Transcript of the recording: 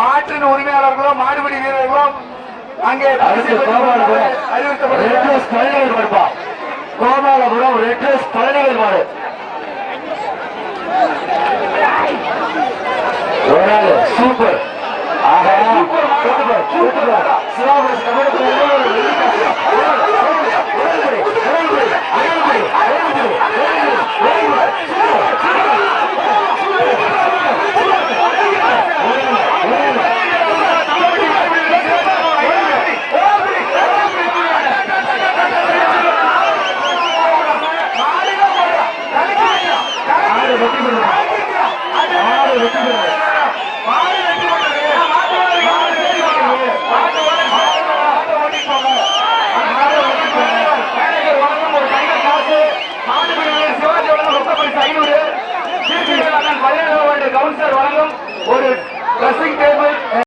மாற்றின் உரிமையாளர்களோ மாடுபிடி வீரர்களோ அங்கே அறிவுறுத்தப்பட்டிருப்பா கோமாலபுரம் ரெட்ரஸ் பழனிகள் மாடு. Super super. வெற்றி பெறும் மாடு வெற்றி ஒரு ட்ரெஸ்ஸிங்